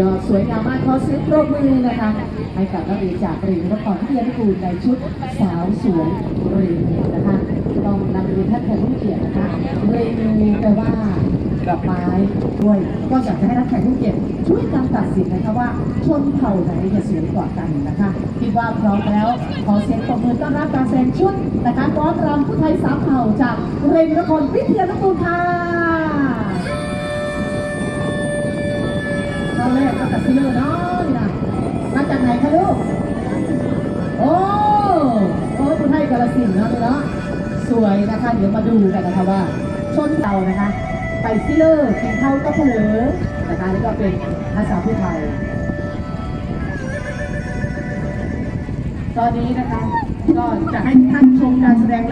ยอดสวยงามมากขอเสียงปรบมือนะคะให้กับนักเรียนจากเรียนนครพิทยนุกูลในชุดสาวสวยเรียนนะคะต้องนำเรียนท่านแขกผู้เกียรตินะคะเรียนแปลว่าดอกไม้ด้วยก็อยากจะให้นักแข่งผู้เกียรติช่วยกันตัดสินนะคะว่าชนเผ่าไหนจะสวยกว่ากันนะคะคิดว่าพร้อมแล้วขอเสียงปรบมือต้อนรับการแสดงชุดนะคะก้อนรำผู้ไทยสามเผ่าจากเรียนนครพิทยานุกูลค่ะ ตัดซิลเลอร์เนาะนี่นะมาจากไหนคะลูก โอ้โอ้คุณให้กาลสินเนาะนี่เนาะสวยนะคะ เดี๋ยวมาดูกันนะคะว่า ชนเรานะคะ ไปซิเลอร์กินข้าวก็เพลอนะคะนี่ก็เป็นภาษาพูดไทย ตอนนี้นะคะ ก็จะให้ท่านชมการแสดง